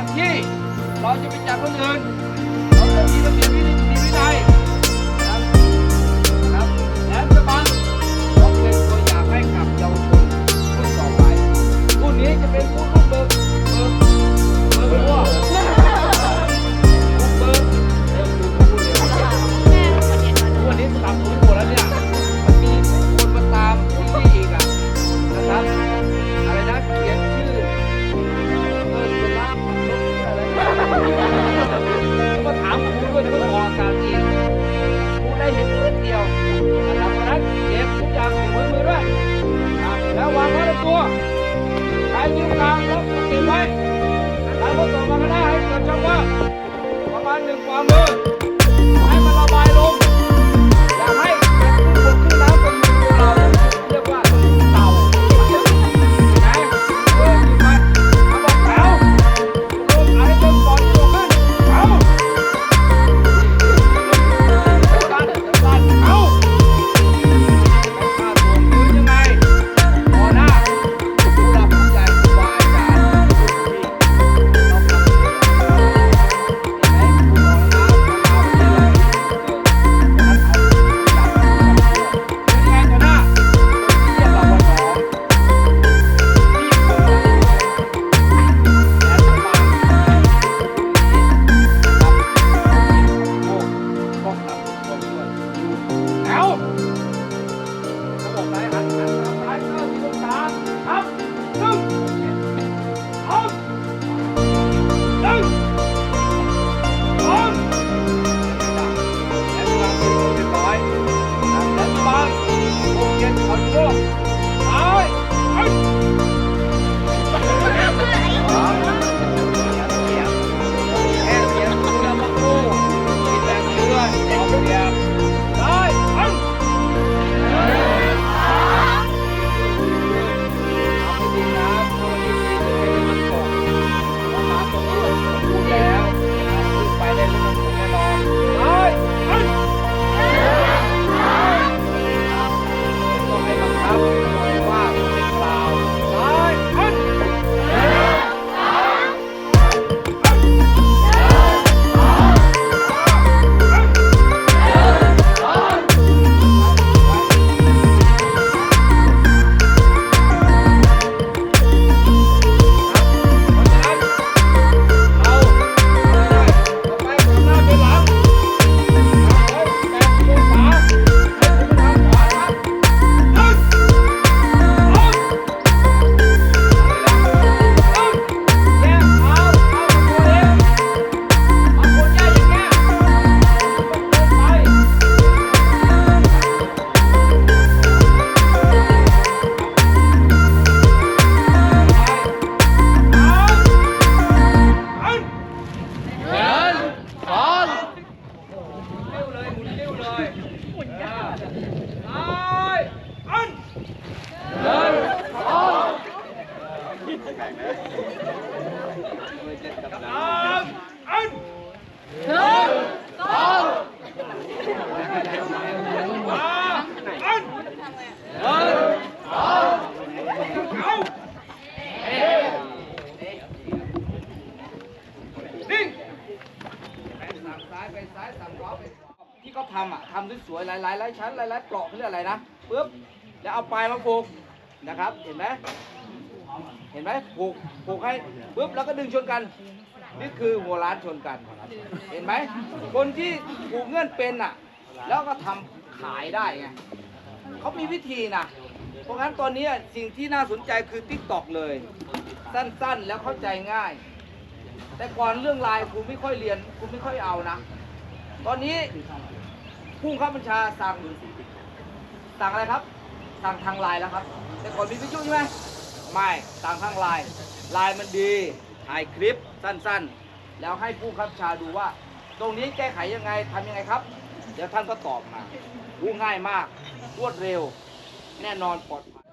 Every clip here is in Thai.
อนที่เราจะไปจับคนอื่นเราต้องมีระเบียบวินัยมีวินัยนะครับนะครับและจะบังต้องเป็นตัวอย่างให้กับเยาวชนรุ่นต่อไปรุ่นนี้จะเป็นผู้ มาอประมาณหนึ่งฝ่ามือายไปซ้ายสั่งขวาไปขวาที่เขาทำอะทำสวยๆหลายๆหลายชั้นหลายๆเปลาะเขาเรียกอะไรนะปึ๊บแล้วเอาปลายมาผูกนะครับ เห็นไหมเห็นไหมผูกผูกให้ปึ๊บแล้วก็ดึงชนกัน นี่คือหัวล้านชนกัน เห็นไหมคนที่ผูกเงื่อนเป็นอะ แล้วก็ทำขายได้ไงเขามีวิธีนะเพราะงั้นตอนนี้สิ่งที่น่าสนใจคือทิกตอกเลย สั้นๆแล้วเข้าใจง่าย แต่ก่อนเรื่องลน์ครูไม่ค่อยเรียนครูไม่ค่อยเอานะ ตอนนี้ผู้บังคับบัญชาสั่งสั่งอะไรครับ สั่งทางไลน์แล้วครับ แต่ก่อนมีวิทยุใช่ไหมไม่สั่งทางไลน์ไลน์มันดีถ่ายคลิปสั้นๆ แล้วให้ผู้บังคับบัญชาดูว่า ตรงนี้แก้ไขยังไงทำยังไงครับ เดี๋ยวท่านก็ตอบมารู้ง่ายมากรวดเร็ว แน่นอนปลอดภัย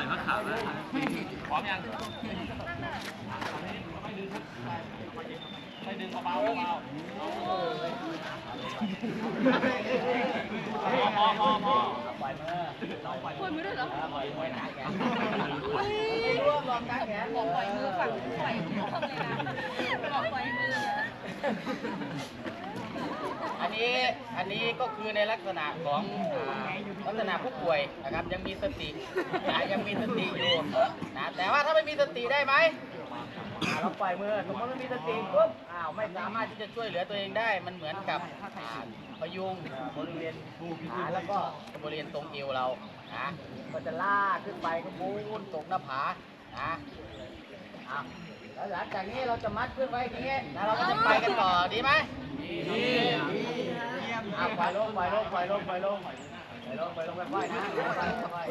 อันนี้ไม่ต้องใส่มะขามแล้วพร้อมยังปล่อยมือด้วยเหรอปล่อยมือนะแกบอกปล่อยมือฝั่งปล่อยมือเลยนะบอกปล่อยมือ นี้อันนี้ก็คือในลักษณะของอาลักษณะผู้ป่วยนะครับ ยังมีสตินะยังมีสติอยู่นะแต่ว่าถ้าไม่มีสติได้ไหมอ่าเราปล่อยมือสมมติไม่มีสติปุ๊บอ้าวไม่สามารถที่จะช่วยเหลือตัวเองได้ มันเหมือนกับอ่าพยุงบริเวณขาแล้วก็บริเวณตรงเอวเรานะก็จะลากขึ้นไปก็มูนตกหน้าผานะอ้าวแล้วหลังจากนี้เราจะมัดขึ้นไว้อย่างนี้แล้วเราก็จะไปกันต่อดีไหมอ่ะปล่อยลงไปล่อยลงปล่อยลงปล่อยลงปล่อยลงปล่อยลงค่อยๆนะค่อย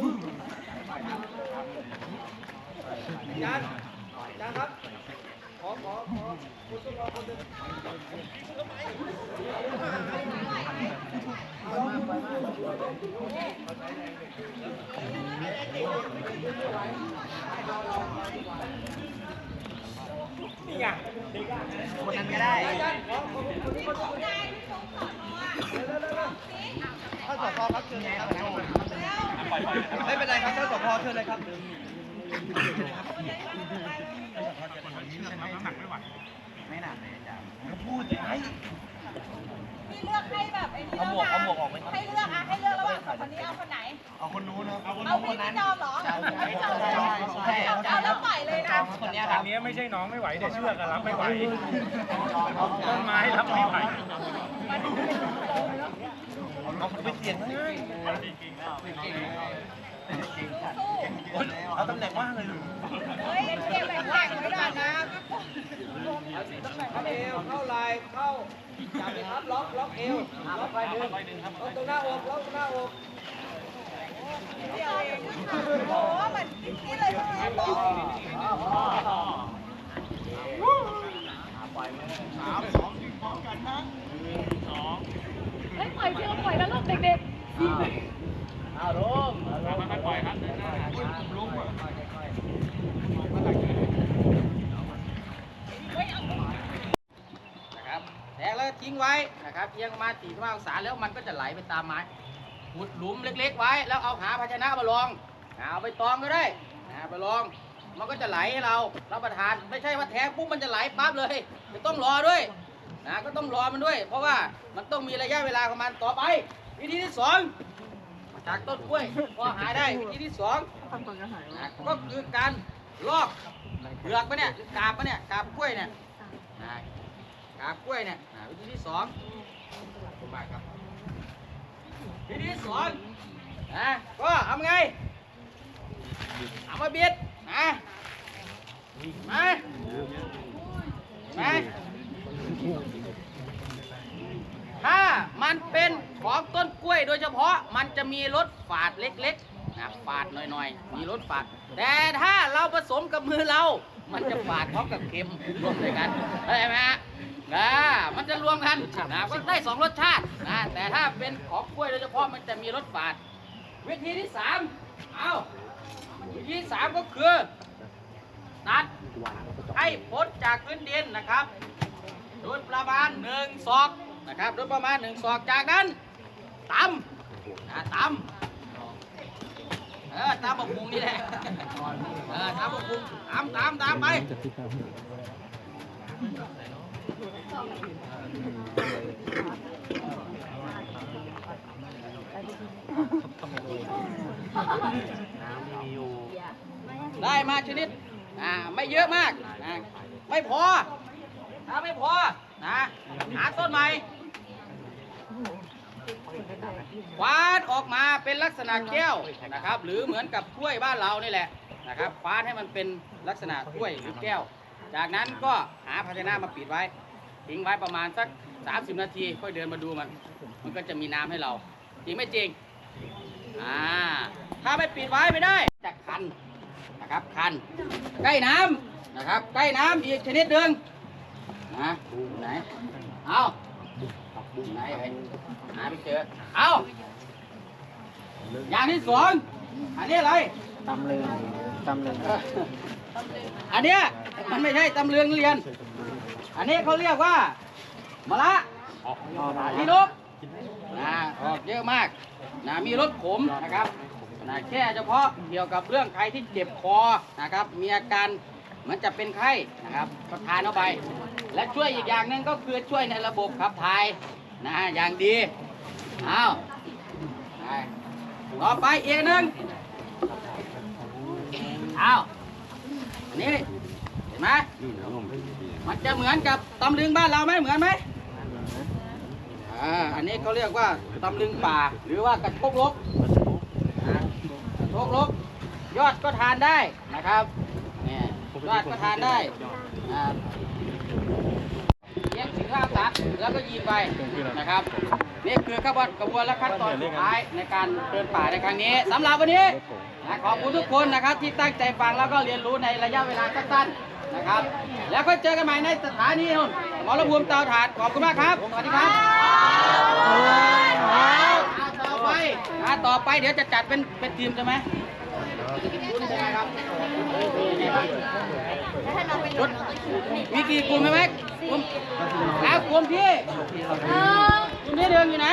อาจารย์อาจารย์ครับขอขอขอคุณสุภาพคนหนึ่งคนนั้นก็ได้อาจารย์ขอขอคนนี้นนี้คนนี้ท่านสพ ครับเชิญเลยครับไม่เป็นไรครับท่านสพเชิญเลยครับไม่หนักเลยอาจารย์พี่เลือกให้แบบไอ้นี่เอาหมวกเอาหมวกออกไหมให้เลือกอะให้เลือกระหว่างสองคนนี้เอาคนไหน เอาคนนู้นนะเอาคนเอาพี่พี่จอมเหรอไม่จอมเลยเอาแล้วปล่อยเลยนะค นนี้คอัรันบนี้ไม่ใช่น้องไม่ไหวแต่เชือกอะรับไม่ไหวต้นไม้รับไม่ไหวเอาไปเสี่ยงเลยเอาตำแหน่งว่างเลยหรือเฮ้ยเก็บแบ่งๆไว้ก่อนนะเข้าเอวเข้าไหล่เข้าจับเลยครับล็อกล็อกเอวล็อกไปดึงล็อกตรงหน้าอกล็อกตรงหน้าอก เดียวเองโอ้เหมือนนี่เลยใช่ไหมบอกเฮ้ปล่อยเชือกปล่อยแล้วลูกเด็กเอาลงเอาลงไม่ปล่อยครับเดินหน้าลุกนะครับแล้วทิ้งไว้นะครับเอียงมาณสี่ห้าองศาแล้วมันก็จะไหลไปตามไม้ ขุดหลุมเล็ก ๆ ไว้ แล้วเอาหาภาชนะมาลองเอาไปตองก็ได้ไปลอง มันก็จะไหลให้เรารับประทานไม่ใช่ว่าแทงปุ๊บมันจะไหลปั๊บเลยจะต้องรอด้วยนะก็ต้องรอมันด้วย เพราะว่ามันต้องมีระยะเวลาของมันต่อไป วิธีที่สองจากต้นกล้วยพอหาได้วิธีที่สองก็คือการลอกเปลือกมันเนี่ยหรือกาบมันเนี่ยกาบกล้วยเนี่ยกาบกล้วยเนี่ยวิธีที่สองขอบคุณมากครับ วิธีที่สองนะก็ทำไงเอามาเบิดนะมามาถ้ามันเป็นของต้นกล้วยโดยเฉพาะมันจะมีรสฝาดเล็กๆนะฝาดหน่อยๆ มีรสฝาด แต่ถ้าเราผสมกับมือเรา มันจะฝาดพร้อมกับเค็มรวมด้วยกันเข้าใจไหมฮะ นะมันจะรวมกันนะก็ได้สองรสชาตินะแต่ถ้าเป็นของกล้วยโดยเฉพาะมันจะมีรสฝาด วิธีที่สามเอาวิธีที่สามก็คือตัดให้พ้นจากพื้นดินนะครับ โดยประมาณหนึ่งศอกนะครับโดยประมาณหนึ่งศอกจากนั้นตำนะตำเออตำบกมุงนี่แหละเออตำบกมุงตำตำตำไป ได้มาชนิดอ่าไม่เยอะมากนะไม่พอถ้าไม่พอนะหาต้นใหม่ควานออกมาเป็นลักษณะแก้วนะครับ หรือเหมือนกับถ้วยบ้านเรานี่แหละนะครับควานให้มันเป็นลักษณะถ้วยหรือแก้ว จากนั้นก็หาภาชนะมาปิดไว้ ทิ้งไว้ประมาณสัก 30 นาที ค่อยเดินมาดูมัน มันก็จะมีน้ำให้เรา จริงไม่จริงอ่าถ้าไม่ปิดไว้ไม่ได้จะคันนะครับคัน ใกล้น้ำนะครับใกล้น้ำอีกชนิดหนึ่งนะไหนเอาไหนไอ้หาไม่เจอเอาอย่างที่สองอันนี้อะไรตำเลย ตำเลยเอออันเนี้ยมันไม่ใช่ตำเลืองเรียน อันนี้เขาเรียกว่ามะละมีรสนะออกเยอะมากนะมีรสขมนะครับนะแค่เฉพาะเกี่ยวกับเรื่องใครที่เจ็บคอนะครับ มีอาการเหมือนจะเป็นไข้นะครับก็ทานเข้าไป และช่วยอีกอย่างหนึ่งก็คือช่วยในระบบขับถ่ายนะอย่างดีเอาไปต่อไปอีกหนึ่ง อาอันนี้เห็นไหมมันจะเหมือนกับตำลึงบ้านเราไหมเหมือนไหมอ่าอันนี้เขาเรียกว่าตำลึงป่าหรือว่ากระทกลกอ่ากระทกลกยอดก็ทานได้นะครับเนี่ยยอดก็ทานได้อ่าเลี้ยงถึงห้าตัดแล้วก็ยีไปนะครับนี่คือกระบวนกระบวนและขั้นตอนสุดท้ายในการเดินป่าในครั้งนี้สำหรับวันนี้ นะขอบคุณทุกคนนะครับที่ตั้งใจฟังแล้วก็เรียนรู้ในระยะเวลาสั้นๆนะครับ แล้วก็เจอกันใหม่ในสถานีนู่นหมอระภูมิเตาถ่านขอบคุณมากครับสวัสดีครับอ่าต่อไปอ่าต่อไปเดี๋ยวจะจัดเป็นเป็นทีมใช่ไหมคุณใช่ไหมครับเป็นไงบ้างชุดมีกี่กลุ่มไหมแม็กกลุ่มแล้วกลุ่มพี่กลุ่มที่หนึ่งอยู่ไหน